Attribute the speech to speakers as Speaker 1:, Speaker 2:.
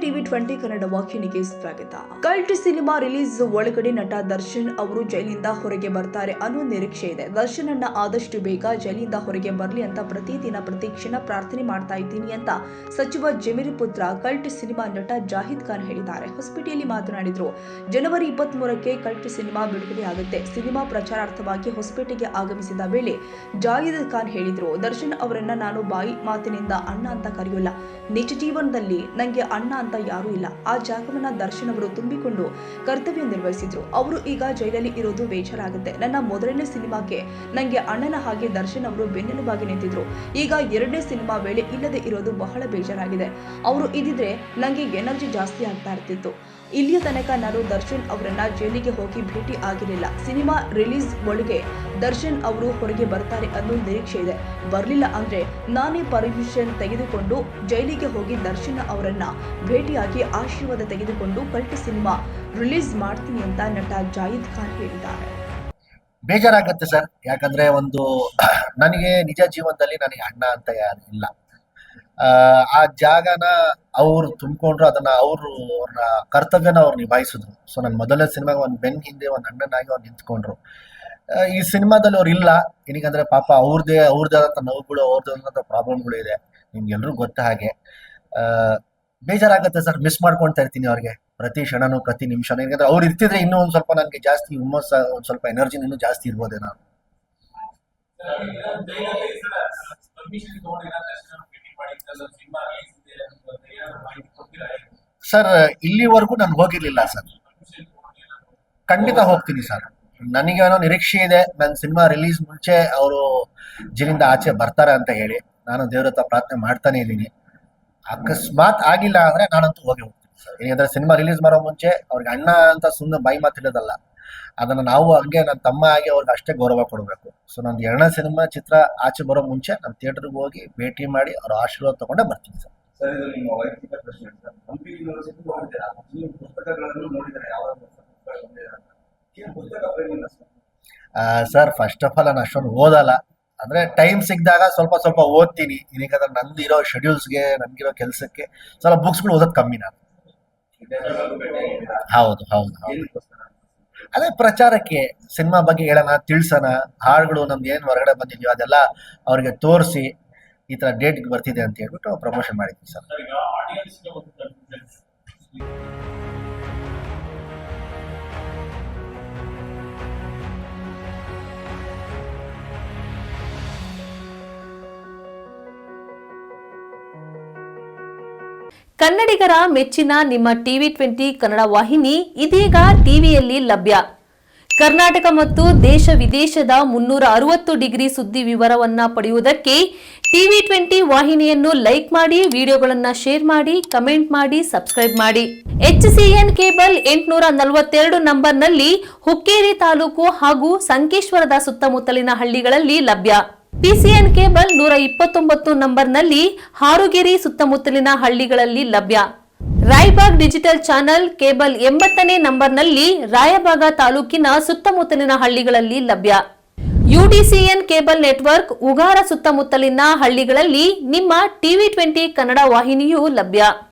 Speaker 1: TV twenty Kannada ವಾಹಿನಿಗೆ ಸ್ವಾಗತ. Cult cinema release ಒಳಗಡೆ ನಟ ದರ್ಶನ್ ಅವರು ಜೈಲಿಂದ ಹೊರಗೆ ಬರ್ತಾರೆ ಅನ್ನೋ ನಿರೀಕ್ಷೆ ಇದೆ. ದರ್ಶನ್ ಅನ್ನ ಆದಷ್ಟು ಬೇಗ ಜೈಲಿಂದ ಹೊರಗೆ ಬರಲಿ ಅಂತ ಪ್ರತಿದಿನ ಪ್ರತಿ ಕ್ಷಣ ಪ್ರಾರ್ಥನೆ ಮಾಡ್ತಾ ಇದ್ದೀನಿ ಅಂತ ಸಚಿವ ಜಮೀರ್ ಪುತ್ರ ಕಲ್ಟ್ ಸಿನಿಮಾ ನಟ ಜಾಹಿದ್ ಖಾನ್ ಹೇಳಿದ್ದಾರೆ. ಹೊಸಪೇಟೆಯಲ್ಲಿ ಮಾತನಾಡಿದ್ರು, ಜನವರಿ ಇಪ್ಪತ್ತ್ ಮೂರಕ್ಕೆ ಕಲ್ಟ್ ಸಿನಿಮಾ ಬಿಡುಗಡೆ ಆಗುತ್ತೆ. ಸಿನಿಮಾ ಪ್ರಚಾರಾರ್ಥವಾಗಿ ಹೊಸಪೇಟೆಗೆ ಆಗಮಿಸಿದ ವೇಳೆ ಜಾಹಿದ್ ಖಾನ್ ಹೇಳಿದ್ರು, ದರ್ಶನ್ ಅವರನ್ನ ನಾನು ಬಾಯಿ ಮಾತಿನಿಂದ ಅಣ್ಣ ಅಂತ ಕರೆಯೋಲ್ಲ. ನಿಜ ಜೀವನದಲ್ಲಿ ನಂಗೆ ಅಣ್ಣ ಅಂತ ಯಾರೂ ಇಲ್ಲ. ಆ ಜಾಗವನ್ನ ದರ್ಶನ್ ಅವರು ತುಂಬಿಕೊಂಡು ಕರ್ತವ್ಯ ನಿರ್ವಹಿಸಿದ್ರು. ಅವರು ಈಗ ಜೈಲಲ್ಲಿ ಇರೋದು ಬೇಜಾರಾಗುತ್ತೆ. ನನ್ನ ಮೊದಲನೇ ಸಿನಿಮಾಕ್ಕೆ ನಂಗೆ ಅಣ್ಣನ ಹಾಗೆ ದರ್ಶನ್ ಅವರು ಬೆನ್ನೆಲುಬಾಗಿ ನಿಂತಿದ್ರು. ಈಗ ಎರಡನೇ ಸಿನಿಮಾ ವೇಳೆ ಇಲ್ಲದೆ ಇರೋದು ಬಹಳ ಬೇಜಾರಾಗಿದೆ. ಅವರು ಇದ್ದಿದ್ರೆ ನಂಗೆ ಎನರ್ಜಿ ಜಾಸ್ತಿ ಆಗ್ತಾ ಇರ್ತಿತ್ತು. ಇಲ್ಲಿಯ ತನಕ ನಾನು ದರ್ಶನ್ ಅವರನ್ನ ಜೈಲಿಗೆ ಹೋಗಿ ಭೇಟಿ ಆಗಿರಲಿಲ್ಲ. ಸಿನಿಮಾ ರಿಲೀಸ್ ಒಳಗೆ ದರ್ಶನ್ ಅವರು ಹೊರಗೆ ಬರ್ತಾರೆ ಅನ್ನೋ ನಿರೀಕ್ಷೆ ಇದೆ. ಬರಲಿಲ್ಲ ಅಂದ್ರೆ ನಾನೇ ಪರ್ಮಿಷನ್ ತೆಗೆದುಕೊಂಡು ಜೈಲಿಗೆ ಹೋಗಿ ದರ್ಶನ್ ಅವರನ್ನ ಭೇಟಿಯಾಗಿ ಆಶೀರ್ವಾದ ತೆಗೆದುಕೊಂಡು ಕಲ್ಟ್ ಸಿನಿಮಾ ರಿಲೀಸ್ ಮಾಡ್ತೀನಿ ಅಂತ ನಟ ಜಾಹಿದ್ ಖಾನ್ ಹೇಳಿದ್ದಾರೆ.
Speaker 2: ಬೇಜಾರಾಗತ್ತೆ ಸರ್. ಯಾಕಂದ್ರೆ ಒಂದು ನನಗೆ ನಿಜ ಜೀವನದಲ್ಲಿ ನನಗೆ ಅಣ್ಣ ಅಂತ ಯಾರು ಇಲ್ಲ. ಆ, ಜಾಗನ ಅವ್ರು ತುಂಬಿಕೊಂಡ್ರು ಅದನ್ನ ಅವರು ಅವ್ರ ಕರ್ತವ್ಯನ ಅವ್ರು ನಿಭಾಯಿಸಿದ್ರು. ಸೊ ನನ್ನ ಮೊದಲನೇ ಸಿನಿಮಾಗ ಒಂದು ಬೆನ್ ಹಿಂದೆ ಒಂದು ಅಣ್ಣನಾಗಿ ಅವ್ರು ನಿಂತ್ಕೊಂಡ್ರು. ಈ ಸಿನಿಮಾದಲ್ಲಿ ಅವ್ರು ಇಲ್ಲ. ಏನಕ್ಕಂದ್ರೆ ಪಾಪ ಅವ್ರದ್ದೇ ಅವ್ರದ್ದಾದಂಥ ನೋವುಗಳು ಅವ್ರದ್ದೇ ಆದಂಥ ಪ್ರಾಬ್ಲಮ್ಗಳು ಇದೆ. ನಿಮ್ಗೆಲ್ರಿಗೂ ಗೊತ್ತ ಹಾಗೆ. ಬೇಜಾರಾಗತ್ತೆ ಸರ್ ಮಿಸ್ ಮಾಡ್ಕೊಳ್ತಾ ಇರ್ತೀನಿ ಅವ್ರಿಗೆ. ಪ್ರತಿ ಕ್ಷಣನೂ, ಪ್ರತಿ ನಿಮಿಷನೂ. ಯಾಕಂದ್ರೆ ಅವ್ರು ಇರ್ತಿದ್ರೆ ಇನ್ನೂ ಒಂದು ಸ್ವಲ್ಪ ನನಗೆ ಜಾಸ್ತಿ ಹುಮ್ಮಸ್, ಒಂದು ಸ್ವಲ್ಪ ಎನರ್ಜಿ ಇನ್ನೂ ಜಾಸ್ತಿ
Speaker 3: ಇರ್ಬೋದೇ ನಾನು.
Speaker 2: ಸರ್, ಇಲ್ಲಿವರೆಗೂ ನಾನು ಹೋಗಿರ್ಲಿಲ್ಲ ಸರ್. ಖಂಡಿತ ಹೋಗ್ತೀನಿ ಸರ್. ನನಗೆ ಏನೋ ನಿರೀಕ್ಷೆ ಇದೆ. ನನ್ನ ಸಿನಿಮಾ ರಿಲೀಸ್ ಮುಂಚೆ ಅವರು ಜಿಲ್ಲಿಂದ ಆಚೆ ಬರ್ತಾರೆ ಅಂತ ಹೇಳಿ. ನಾನು ದೇವ್ರ ಹತ್ರ ಪ್ರಾರ್ಥನೆ ಮಾಡ್ತಾನೆ ಇದ್ದೀನಿ. ಅಕಸ್ಮಾತ್ ಆಗಿಲ್ಲ ಅಂದ್ರೆ ನಾನಂತೂ ಹೋಗಿ ಹೋಗ್ತೀನಿ ಸರ್. ಯಾಕಂದ್ರೆ ಸಿನಿಮಾ ರಿಲೀಸ್ ಮಾಡೋ ಮುಂಚೆ ಅವ್ರಿಗೆ ಅಣ್ಣ ಅಂತ ಸುಮ್ಮನೆ ಬಾಯಿ ಮಾತಿಡೋದಲ್ಲ ಅದನ್ನ ನಾವು ಹಂಗೆ ನನ್ನ ತಮ್ಮ ಆಗಿ ಅವ್ರಿಗೆ ಅಷ್ಟೇ ಗೌರವ ಕೊಡಬೇಕು. ಸೊ ನಂದು ಎರಡನೇ ಸಿನಿಮಾ ಚಿತ್ರ ಆಚೆ ಬರೋ ಮುಂಚೆ ನಾನು ಥಿಯೇಟರ್ಗೆ ಹೋಗಿ ಭೇಟಿ ಮಾಡಿ ಅವ್ರ ಆಶೀರ್ವಾದ ತಗೊಂಡೆ ಬರ್ತೀನಿ sir.
Speaker 4: Sir
Speaker 2: first of all ನಾನು ಅಷ್ಟೊಂದು ಓದಲ್ಲ. ಅಂದ್ರೆ ಟೈಮ್ ಸಿಕ್ಕಿದಾಗ ಸ್ವಲ್ಪ ಸ್ವಲ್ಪ ಓದ್ತೀನಿ. ಏನಕ್ಕೆ ನಂದು ಇರೋ ಶೆಡ್ಯೂಲ್ಸ್ಗೆ ನನ್ಗಿರೋ ಕೆಲಸಕ್ಕೆ ಸ್ವಲ್ಪ ಬುಕ್ಸ್ಗಳು ಓದೋದು ಕಮ್ಮಿ ನಾನು ಹೌದು ಹೌದು ಹೌದು. ಅದೇ ಪ್ರಚಾರಕ್ಕೆ ಸಿನಿಮಾ ಬಗ್ಗೆ ಹೇಳೋಣ, ತಿಳ್ಸೋಣ. ಹಾಡುಗಳು ನಮ್ದು ಏನು ಹೊರಗಡೆ ಬಂದಿದ್ಯೋ ಅದೆಲ್ಲ ಅವ್ರಿಗೆ ತೋರಿಸಿ ಈ ಥರ ಡೇಟ್ಗೆ ಬರ್ತಿದೆ ಅಂತ ಹೇಳ್ಬಿಟ್ಟು ಪ್ರಮೋಷನ್ ಮಾಡಿದ್ವಿ ಸರ್.
Speaker 5: ಕನ್ನಡಿಗರ ಮೆಚ್ಚಿನ ನಿಮ್ಮ ಟಿವಿ ಟ್ವೆಂಟಿ ಕನ್ನಡ ವಾಹಿನಿ ಇದೀಗ ಟಿವಿಯಲ್ಲಿ ಲಭ್ಯ. ಕರ್ನಾಟಕ ಮತ್ತು ದೇಶ ವಿದೇಶದ ಮುನ್ನೂರ ಅರವತ್ತು ಡಿಗ್ರಿ ಸುದ್ದಿ ವಿವರವನ್ನ ಪಡೆಯುವುದಕ್ಕೆ ಟಿವಿ ಟ್ವೆಂಟಿ ವಾಹಿನಿಯನ್ನು ಲೈಕ್ ಮಾಡಿ, ವಿಡಿಯೋಗಳನ್ನು ಶೇರ್ ಮಾಡಿ, ಕಮೆಂಟ್ ಮಾಡಿ, ಸಬ್ಸ್ಕ್ರೈಬ್ ಮಾಡಿ. ಎಚ್ ಸಿಎನ್ ಕೇಬಲ್ ಎಂಟುನೂರ ನಲವತ್ತೆರಡು ನಂಬರ್ನಲ್ಲಿ ಹುಕ್ಕೇರಿ ತಾಲೂಕು ಹಾಗೂ ಸಂಕೇಶ್ವರದ ಸುತ್ತಮುತ್ತಲಿನ ಹಳ್ಳಿಗಳಲ್ಲಿ ಲಭ್ಯ. ಪಿಸಿಎನ್ ಕೇಬಲ್ ನೂರ ಇಪ್ಪತ್ತೊಂಬತ್ತು ನಂಬರ್ನಲ್ಲಿ ಹಾರುಗೆರೆ ಸುತ್ತಮುತ್ತಲಿನ ಹಳ್ಳಿಗಳಲ್ಲಿ ಲಭ್ಯ. ರಾಯಬಾಗ್ ಡಿಜಿಟಲ್ ಚಾನೆಲ್ ಕೇಬಲ್ ಎಂಬತ್ತನೇ ನಂಬರ್ನಲ್ಲಿ ರಾಯಬಾಗ ತಾಲೂಕಿನ ಸುತ್ತಮುತ್ತಲಿನ ಹಳ್ಳಿಗಳಲ್ಲಿ ಲಭ್ಯ. ಯುಡಿಸಿಎನ್ ಕೇಬಲ್ ನೆಟ್ವರ್ಕ್ ಉಗಾರ ಸುತ್ತಮುತ್ತಲಿನ ಹಳ್ಳಿಗಳಲ್ಲಿ ನಿಮ್ಮ ಟಿವಿ ಟ್ವೆಂಟಿ ಕನ್ನಡ ವಾಹಿನಿಯೂ ಲಭ್ಯ.